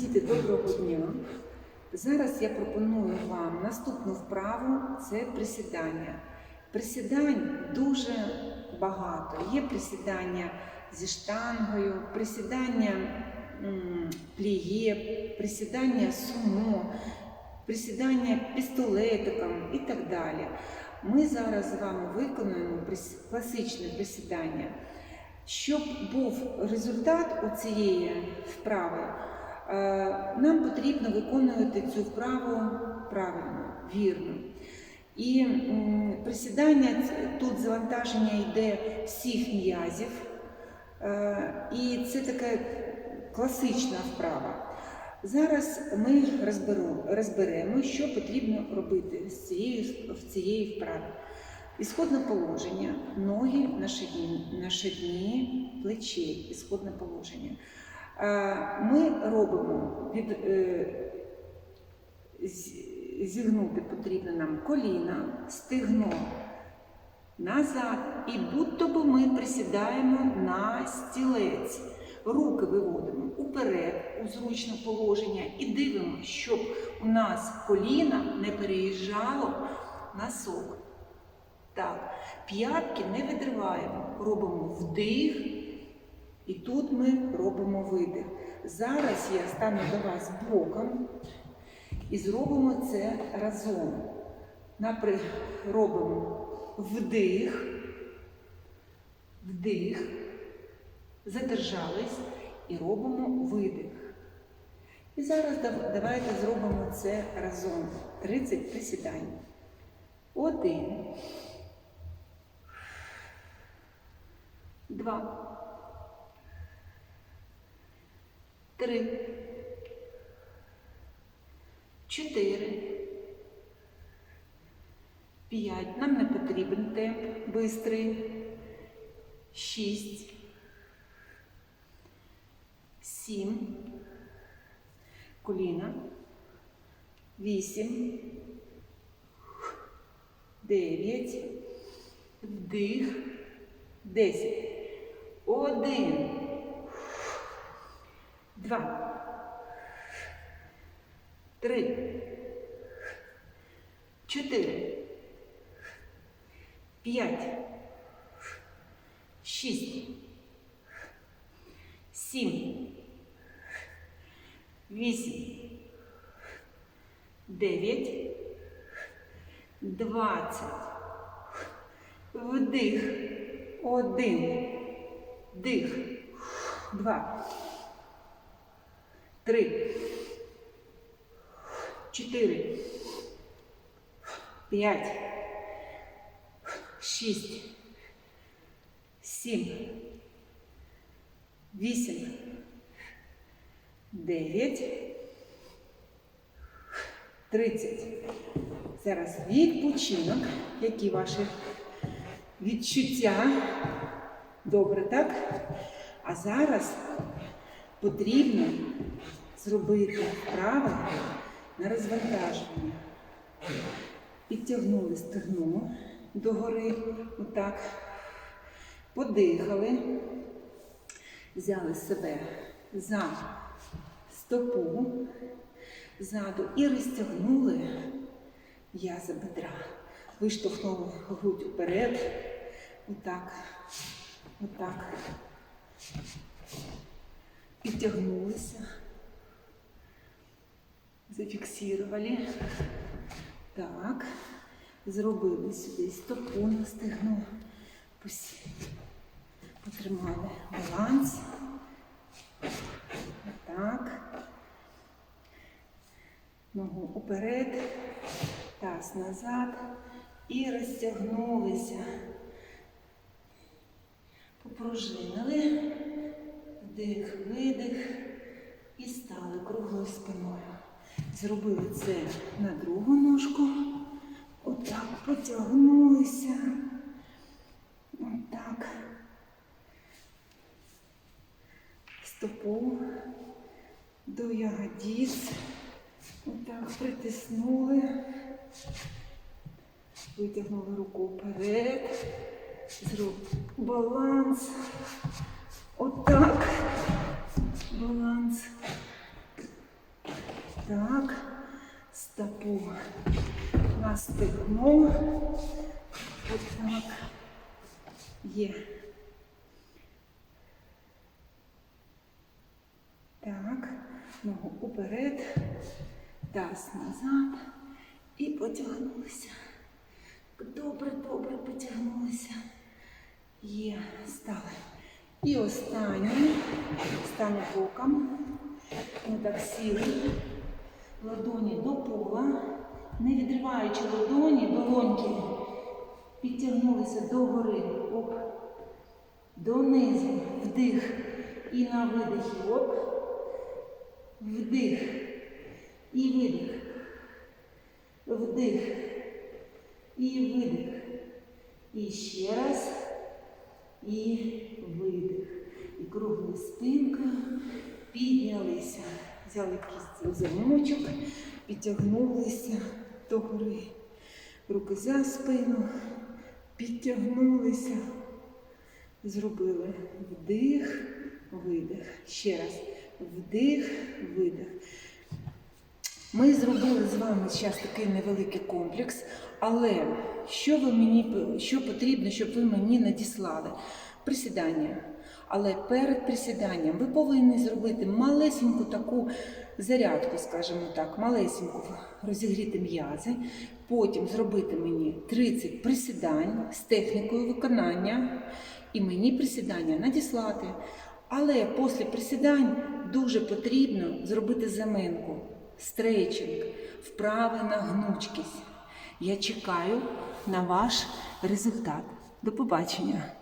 Діти, доброго дня. Зараз я пропоную вам наступну вправу це присідання. Присідань дуже багато. Є присідання зі штангою, присідання пліє, присідання сумо, присідання пістолетиком і так далі. Ми зараз з вами виконуємо класичне присідання. Щоб був результат у цієї вправи, нам потрібно виконувати цю вправу правильно, вірно. І присідання тут завантаження йде всіх м'язів, е, і це така класична вправа. Зараз ми розберемо, що потрібно робити з цією, в цієї вправи. Ісходне положення, ноги на ширині, на ширині ісходне положення. Е, Ми робимо від е, зігнути потрібно нам коліна, стегно назад, і будь-то би ми присідаємо на стілець. Руки виводимо уперед у зручне положення і дивимося, щоб у нас коліна не переїжджало носок. Так, п'ятки не відриваємо, робимо вдих, і тут ми робимо видих. Зараз я стану до вас боком і зробимо це разом. Напри... Робимо вдих, вдих, задержались і робимо видих. І зараз давайте зробимо це разом. 30 присідань. Один. Два. Три. Чотири. П'ять. Нам не потрібен темп бистрий. Шість. Сім. Коліна. Вісім. Дев'ять. Вдих. Десять. Один. Два. Три. Чотири. П'ять. Шість. Сім. Вісім. Дев'ять. Двадцять. Вдих. Один. Дих. Два. Три. Чотири. П'ять. Шість. Сім. Вісім. Дев'ять. Тридцять. Зараз відпочинок. Які ваші відчуття? Добре, так? А зараз потрібно зробити вправи на розвантаження. Підтягнули стегно догори, отак. Подихали, взяли себе за стопу ззаду і розтягнули м'язи бедра. Виштовхнули грудь вперед. Отак. Отак. Підтягнулися. Зафіксували. Так. Зробили сюди стопу на стегно. Пос- Потримали баланс. Так. Ногу уперед, таз назад і розтягнулися. Попружинили, вдих, видих і стали круглою спиною. Зробили це на другу ножку. Отак потягнулися. Отак. Стопу до ягодиць. Отак притиснули. Витягнули руку вперед. Зроб баланс. Отак. Баланс. Так. Стопу на стегно. От так. Є. Так. Ногу уперед. Таз назад. І потягнулися. Добре, добре потягнулися. Є, стали. І останній. Стану боком. Ми так сіли. Ладоні до пола. Не відриваючи ладоні, долоньки. Підтягнулися догори. Оп. Донизу. Вдих. І на видихі. Оп. Вдих. І видих. Вдих. І видих. І ще раз. І видих. І круглою спинкою піднялися. Взяли кість у замочок, підтягнулися догори. Руки за спину, підтягнулися. Зробили вдих, видих. Ще раз. Вдих, видих. Ми зробили з вами зараз такий невеликий комплекс, але що ви мені що потрібно, щоб ви мені надіслали? Присідання. Але перед присіданням ви повинні зробити малесеньку таку зарядку, скажімо так, малесеньку розігріти м'язи. Потім зробити мені 30 присідань з технікою виконання і мені присідання надіслати. Але після присідань дуже потрібно зробити заменку, стрейчинг, вправи на гнучкість. Я чекаю на ваш результат. До побачення!